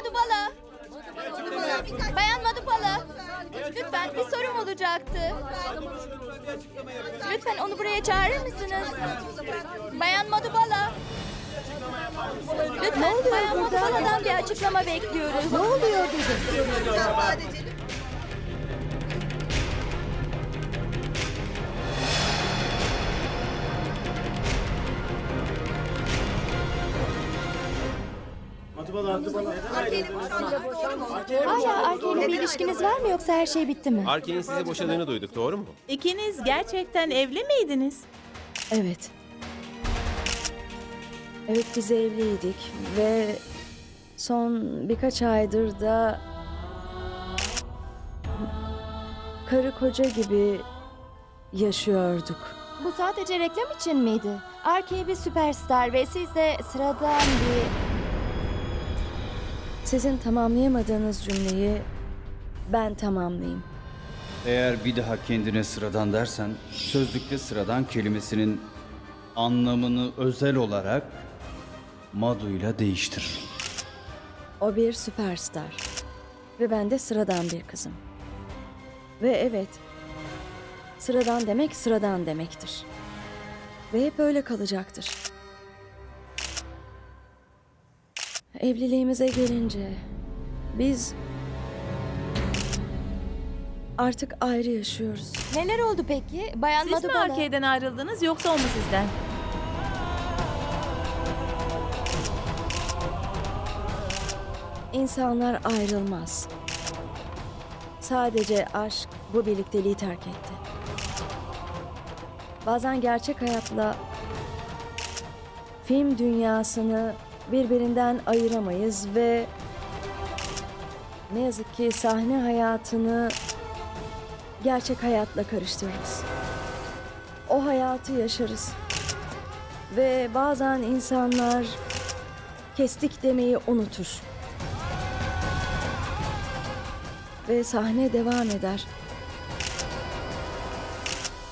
Madubala. Bayan Madubala. Lütfen bir sorum olacaktı. Lütfen onu buraya çağırır mısınız? Bayan Madubala. Lütfen Bayan Madubala'dan bir açıklama bekliyoruz. Ne oluyor dedim. Hala Arke'yle bir ilişkiniz var mı yoksa her şey bitti mi? Arke'nin sizi boşadığını duyduk doğru mu? İkiniz gerçekten evli miydiniz? Evet. Evet biz evliydik ve son birkaç aydır da karı koca gibi yaşıyorduk. Bu sadece reklam için miydi? Arke bir süperstar ve siz de sıradan bir... Sizin tamamlayamadığınız cümleyi ben tamamlayayım. Eğer bir daha kendine sıradan dersen, sözlükte sıradan kelimesinin anlamını özel olarak Madu'yla değiştir. O bir süperstar ve ben de sıradan bir kızım. Ve evet, sıradan demek sıradan demektir. Ve hep öyle kalacaktır. Evliliğimize gelince biz artık ayrı yaşıyoruz. Neler oldu peki? Bayan Siz mi Madubala. Ayrıldınız yoksa o mu sizden? İnsanlar ayrılmaz. Sadece aşk bu birlikteliği terk etti. Bazen gerçek hayatla film dünyasını birbirinden ayıramayız ve ne yazık ki sahne hayatını gerçek hayatla karıştırırız. O hayatı yaşarız. Ve bazen insanlar kestik demeyi unutur. ve sahne devam eder.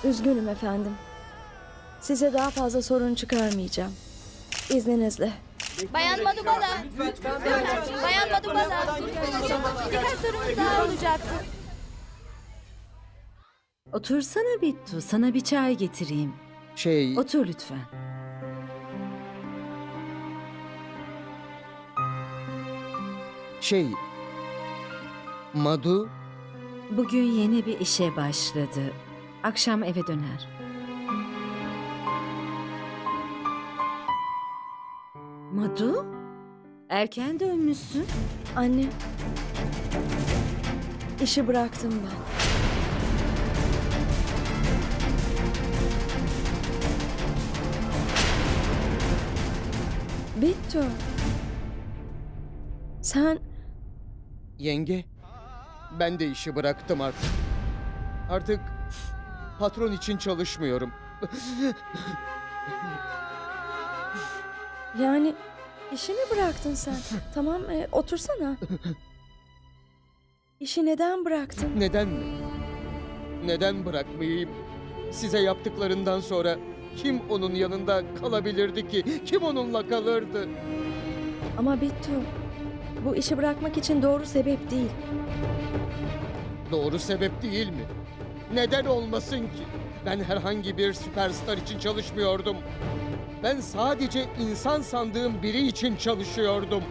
Üzgünüm efendim. Size daha fazla sorun çıkarmayacağım. İzninizle. Bayan Madubala. Bayan Madubala. Birkaç sorumuz daha olacaktı. Otursana Bittu, sana bir çay getireyim. Şey, Otur lütfen. şey... Madu, Bugün yeni bir işe başladı. Akşam eve döner. Madu? Erken dönmüşsün. Anne. İşi bıraktım ben. Bittu. Sen yenge, ben de işi bıraktım artık. Artık patron için çalışmıyorum. yani işi mi bıraktın sen? tamam e, otursana. İşi neden bıraktın? Neden mi? Neden bırakmayayım? Size yaptıklarından sonra kim onun yanında kalabilirdi ki? Kim onunla kalırdı? Ama Bittu, bu işi bırakmak için doğru sebep değil. Doğru sebep değil mi? Neden olmasın ki? Ben herhangi bir süperstar için çalışmıyordum. Ben sadece insan sandığım biri için çalışıyordum.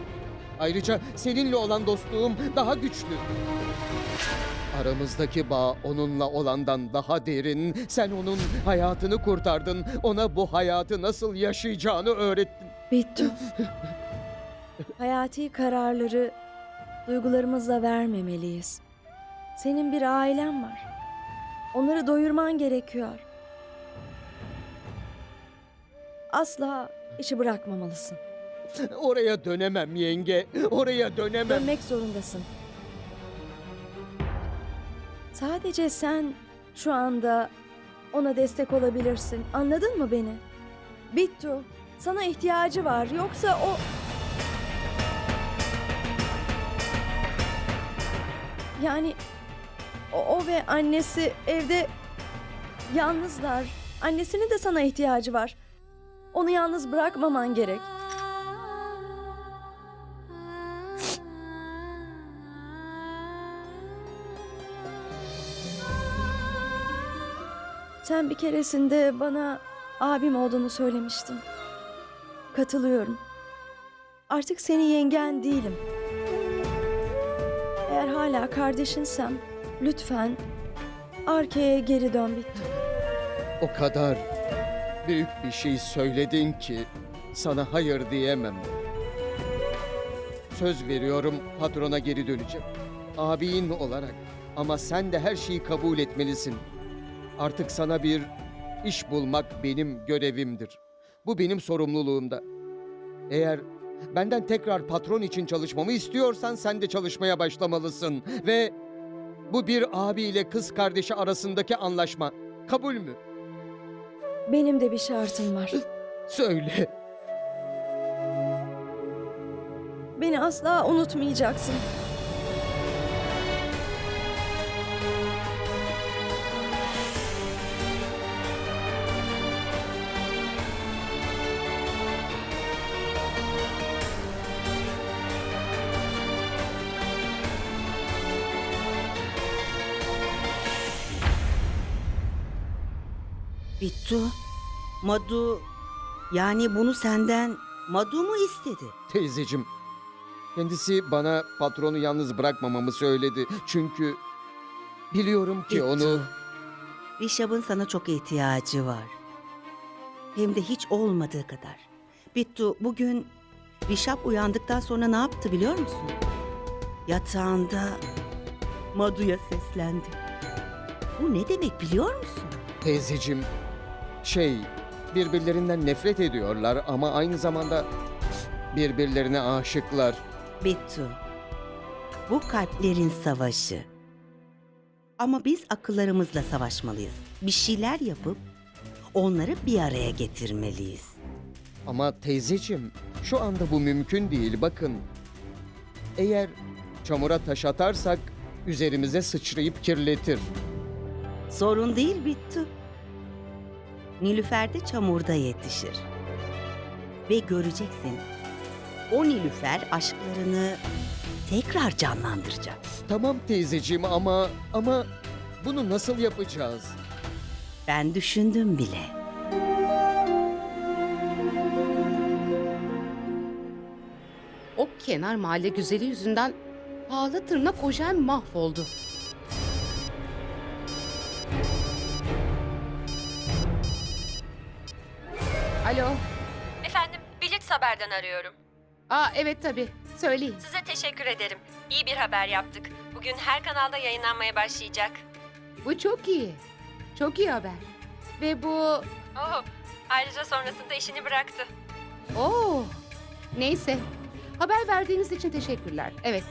Ayrıca seninle olan dostluğum daha güçlü. Aramızdaki bağ onunla olandan daha derin. Sen onun hayatını kurtardın. Ona bu hayatı nasıl yaşayacağını öğrettin. Bittu. Hayati kararları duygularımızla vermemeliyiz. Senin bir ailen var. Onları doyurman gerekiyor. Asla işi bırakmamalısın. Oraya dönemem yenge. Oraya dönemem. Dönmek zorundasın. Sadece sen şu anda ona destek olabilirsin. Anladın mı beni? Bittu, sana ihtiyacı var. Yoksa o... Yani o, o ve annesi evde yalnızlar. Annesinin de sana ihtiyacı var. Onu yalnız bırakmaman gerek. Sen bir keresinde bana abim olduğunu söylemiştin. Katılıyorum. Artık senin yengen değilim. Eğer hala kardeşinsem lütfen arkaya geri dön Bittu. O kadar büyük bir şey söyledin ki sana hayır diyemem. Söz veriyorum patrona geri döneceğim. Abin olarak ama sen de her şeyi kabul etmelisin. Artık sana bir iş bulmak benim görevimdir. Bu benim sorumluluğumda. Eğer benden tekrar patron için çalışmamı istiyorsan sen de çalışmaya başlamalısın ve bu bir abi ile kız kardeşi arasındaki anlaşma. Kabul mü? Benim de bir şartım var. Söyle. Beni asla unutmayacaksın. Bittu, Madu yani bunu senden Madu mu istedi? Teyzecim, kendisi bana patronu yalnız bırakmamamı söyledi. Çünkü biliyorum ki onu... Bittu, Rişab'ın sana çok ihtiyacı var. Hem de hiç olmadığı kadar. Bittu bugün Rişab uyandıktan sonra ne yaptı biliyor musun? Yatağında Madu'ya seslendi. Bu ne demek biliyor musun? Teyzecim, şey, birbirlerinden nefret ediyorlar ama aynı zamanda birbirlerine aşıklar. Bittu, bu kalplerin savaşı. Ama biz akıllarımızla savaşmalıyız. Bir şeyler yapıp onları bir araya getirmeliyiz. Ama teyzecim, şu anda bu mümkün değil. Bakın, eğer çamura taş atarsak üzerimize sıçrayıp kirletir. Sorun değil Bittu. Nilüfer de çamurda yetişir. Ve göreceksin. O Nilüfer aşklarını tekrar canlandıracak. Tamam teyzeciğim ama ama bunu nasıl yapacağız? Ben düşündüm bile. O kenar mahalle güzeli yüzünden pahalı tırnak ojen mahvoldu. Alo. Efendim, Blitz Haber'den arıyorum. Aa evet tabii. Söyleyin. Size teşekkür ederim. İyi bir haber yaptık. Bugün her kanalda yayınlanmaya başlayacak. Bu çok iyi. Çok iyi haber. Ve bu... Oh, ayrıca sonrasında işini bıraktı. Oo. Neyse. Haber verdiğiniz için teşekkürler. Evet.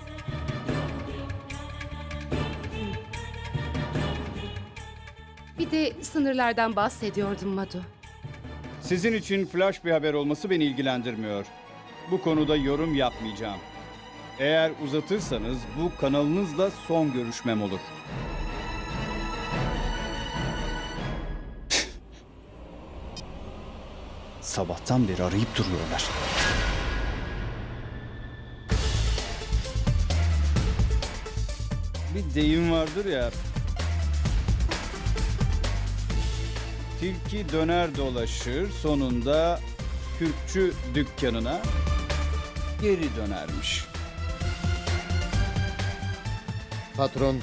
Bir de sınırlardan bahsediyordum Madu. Sizin için flash bir haber olması beni ilgilendirmiyor. Bu konuda yorum yapmayacağım. Eğer uzatırsanız bu kanalınızla son görüşmem olur. Sabahtan beri arayıp duruyorlar. Bir deyim vardır ya. Tilki döner dolaşır sonunda kürkçü dükkanına geri dönermiş. Patron,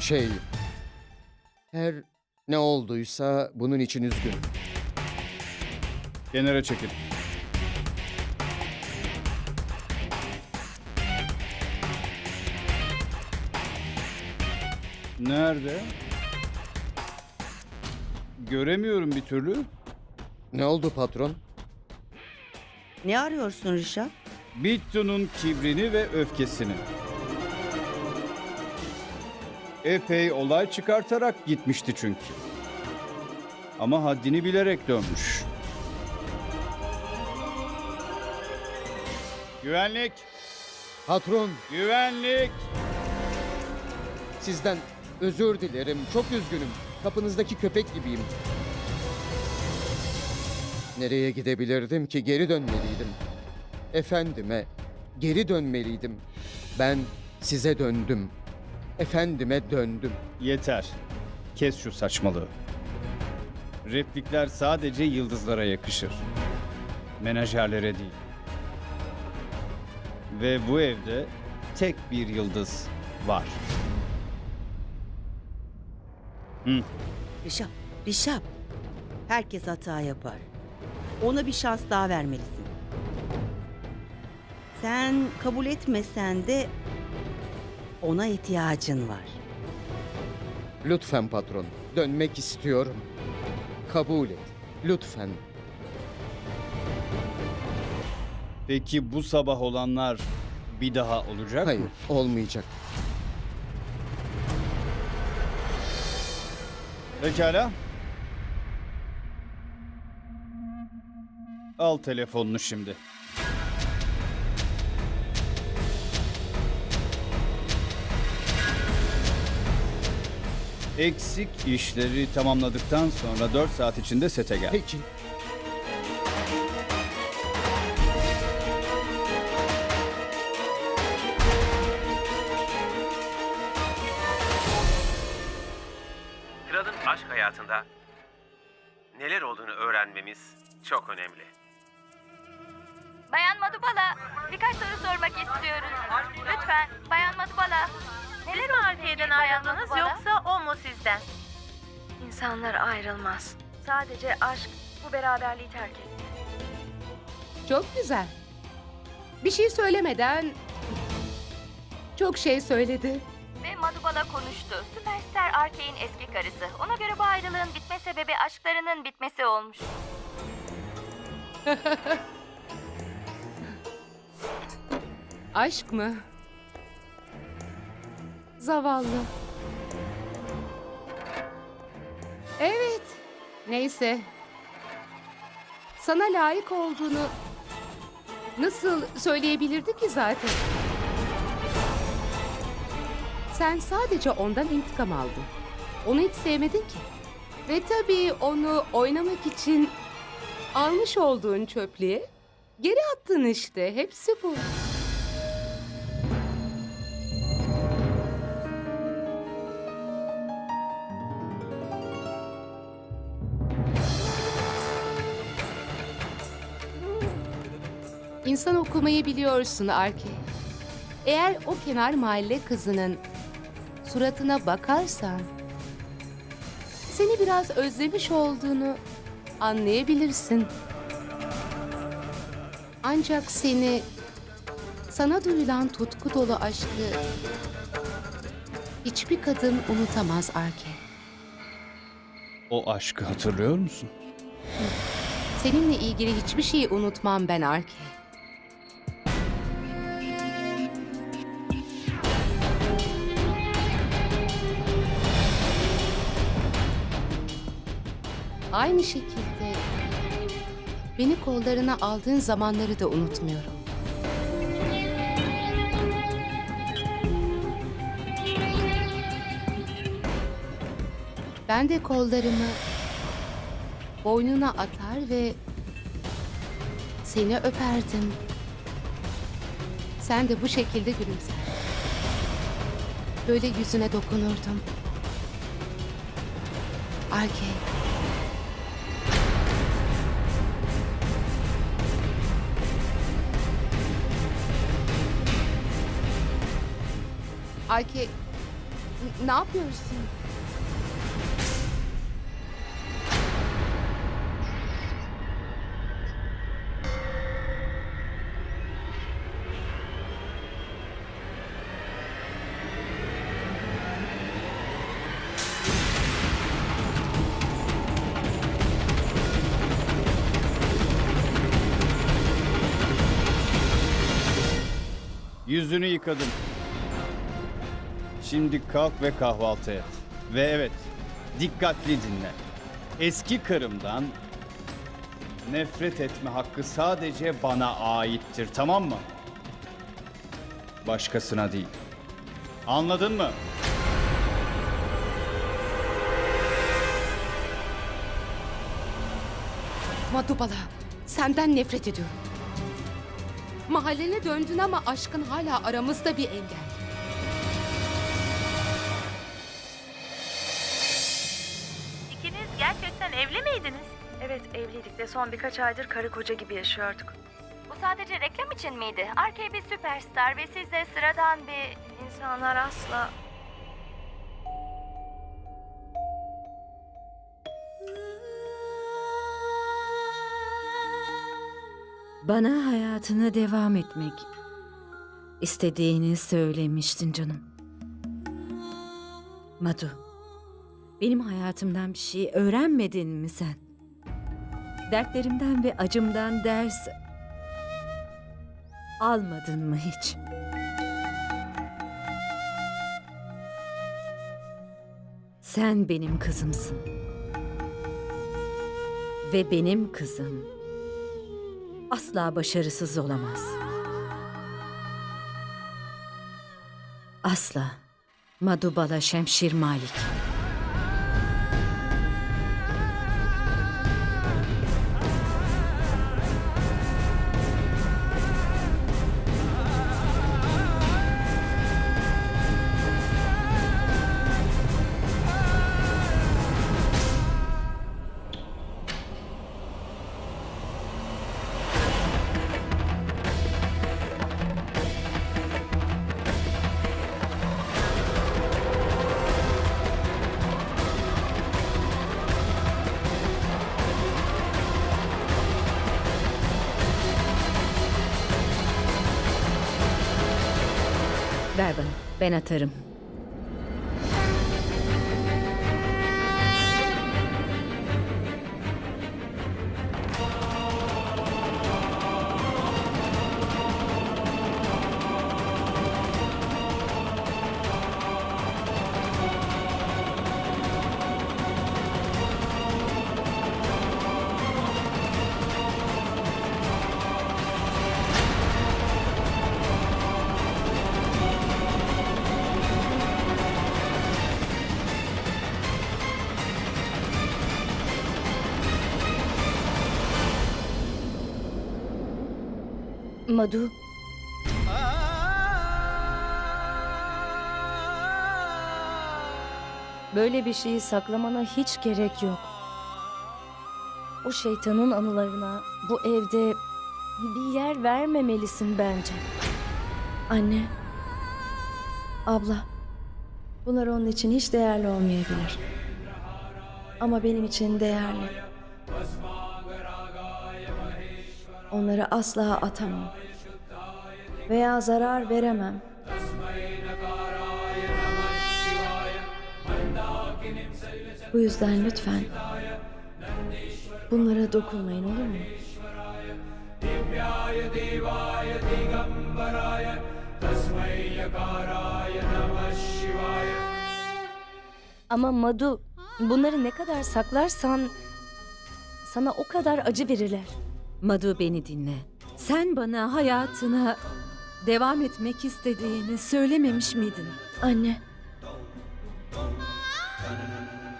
şey, her ne olduysa bunun için üzgünüm. Kenara çekil. Nerede? Göremiyorum bir türlü. Ne oldu patron? Ne arıyorsun Rişap? Bittu'nun kibrini ve öfkesini. Epey olay çıkartarak gitmişti çünkü. Ama haddini bilerek dönmüş. Güvenlik! Patron, Güvenlik! sizden özür dilerim. Çok üzgünüm. Kapınızdaki köpek gibiyim. Nereye gidebilirdim ki geri dönmeliydim. Efendime geri dönmeliydim. Ben size döndüm. Efendime döndüm. Yeter. Kes şu saçmalığı. Replikler sadece yıldızlara yakışır. Menajerlere değil. Ve bu evde tek bir yıldız var. Hı. Rişap, Rişap. Herkes hata yapar. Ona bir şans daha vermelisin. Sen kabul etmesen de ona ihtiyacın var. Lütfen patron, dönmek istiyorum. Kabul et. Lütfen. Peki bu sabah olanlar bir daha olacak Hayır, mı? olmayacak. Pekala. Al telefonunu şimdi. Eksik işleri tamamladıktan sonra 4 saat içinde sete gel. Peki. Aşk hayatında neler olduğunu öğrenmemiz çok önemli. Bayan Madubala, birkaç soru sormak istiyoruz. Lütfen, Bayan Madubala. Neler Siz mi Arke'den ayrıldınız yoksa o mu sizden? İnsanlar ayrılmaz. Sadece aşk bu beraberliği terk etti. Çok güzel. Bir şey söylemeden çok şey söyledi. Ve Madubala konuştu. Süperstar Arkey'in eski karısı. Ona göre bu ayrılığın bitme sebebi aşklarının bitmesi olmuş. Aşk mı? Zavallı. Evet. Neyse. Sana layık olduğunu nasıl söyleyebilirdi ki zaten? Sen sadece ondan intikam aldın. Onu hiç sevmedin ki. Ve tabii onu oynamak için almış olduğun çöplüğe geri attın işte. Hepsi bu. İnsan okumayı biliyorsun Arke. Eğer o kenar mahalle kızının suratına bakarsan seni biraz özlemiş olduğunu anlayabilirsin. Ancak seni sana duyulan tutku dolu aşkı hiçbir kadın unutamaz Arke. O aşkı hatırlıyor musun? Seninle ilgili hiçbir şeyi unutmam ben Arke. Aynı şekilde beni kollarına aldığın zamanları da unutmuyorum. Ben de kollarımı boynuna atar ve seni öperdim. Sen de bu şekilde gülümser. Böyle yüzüne dokunurdum. Arke. Arke, n- ne yapıyorsun? Yüzünü yıkadım. Şimdi kalk ve kahvaltı et. Ve evet, dikkatli dinle. Eski karımdan nefret etme hakkı sadece bana aittir, tamam mı? Başkasına değil. Anladın mı? Madubala, senden nefret ediyorum. Mahallene döndün ama aşkın hala aramızda bir engel. Evli miydiniz? Evet evliydik ve son birkaç aydır karı koca gibi yaşıyorduk. Bu sadece reklam için miydi? Arkey bir süperstar ve siz de sıradan bir... İnsanlar asla... Bana hayatına devam etmek istediğini söylemiştin canım. Madu, benim hayatımdan bir şey öğrenmedin mi sen? Dertlerimden ve acımdan ders almadın mı hiç? Sen benim kızımsın. Ve benim kızım asla başarısız olamaz. Asla. Madubala Şemşir Malik. Ben atarım. Madu. Böyle bir şeyi saklamana hiç gerek yok. O şeytanın anılarına bu evde bir yer vermemelisin bence. Anne. Abla. Bunlar onun için hiç değerli olmayabilir. Ama benim için değerli. Onları asla atamam. Veya zarar veremem. Bu yüzden lütfen bunlara dokunmayın olur mu? Ama Madu bunları ne kadar saklarsan sana o kadar acı verirler. Madu beni dinle. Sen bana hayatına devam etmek istediğini söylememiş miydin? Anne.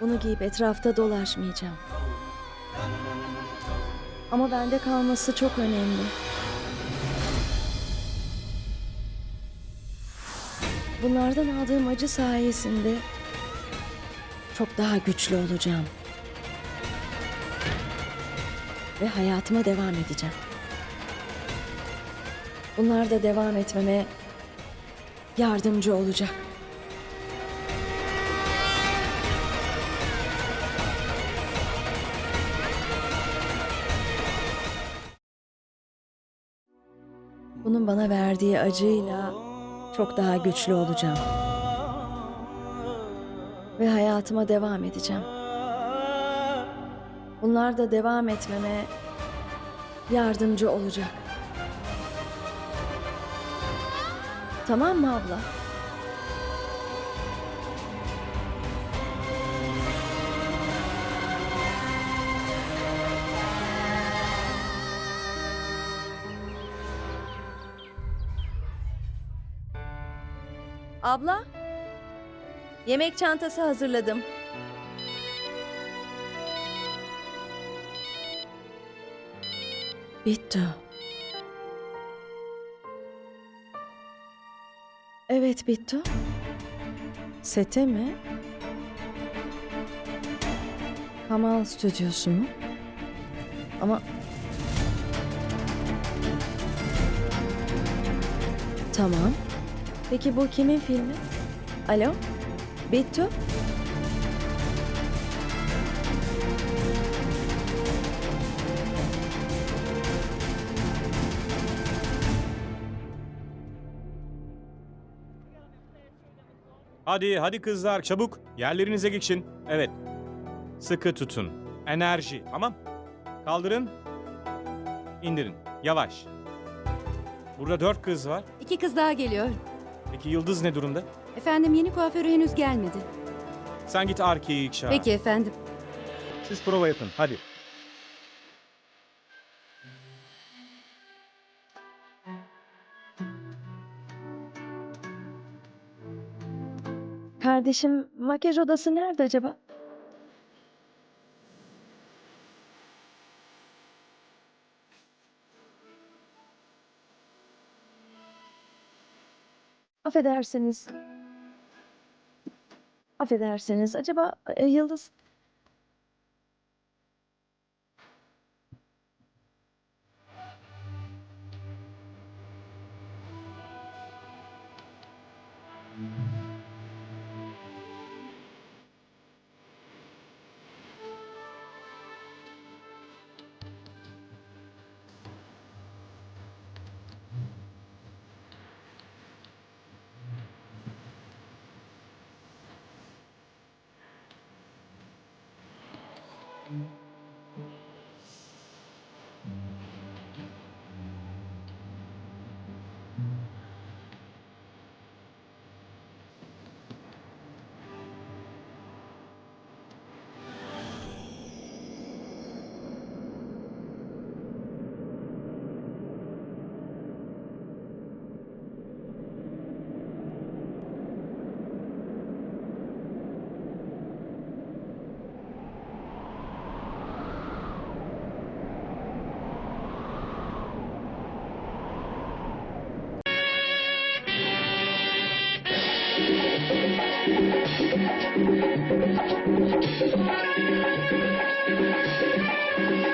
Bunu giyip etrafta dolaşmayacağım. Ama bende kalması çok önemli. Bunlardan aldığım acı sayesinde çok daha güçlü olacağım. Ve hayatıma devam edeceğim. Bunlar da devam etmeme yardımcı olacak. Bunun bana verdiği acıyla çok daha güçlü olacağım. Ve hayatıma devam edeceğim. Bunlar da devam etmeme yardımcı olacak. Tamam mı abla? Abla, yemek çantası hazırladım. Bittu. Evet Bittu. Sete mi? Hamal Stüdyosu mu? Ama... Tamam. Peki bu kimin filmi? Alo? Bittu? Hadi hadi kızlar çabuk yerlerinize geçin. Evet. Sıkı tutun. Enerji tamam. Kaldırın. İndirin. Yavaş. Burada dört kız var. İki kız daha geliyor. Peki Yıldız ne durumda? Efendim yeni kuaförü henüz gelmedi. Sen git Arke'yi çağır. Peki efendim. Siz prova yapın hadi. Kardeşim makyaj odası nerede acaba? Affedersiniz. Affedersiniz. Acaba e, Yıldız...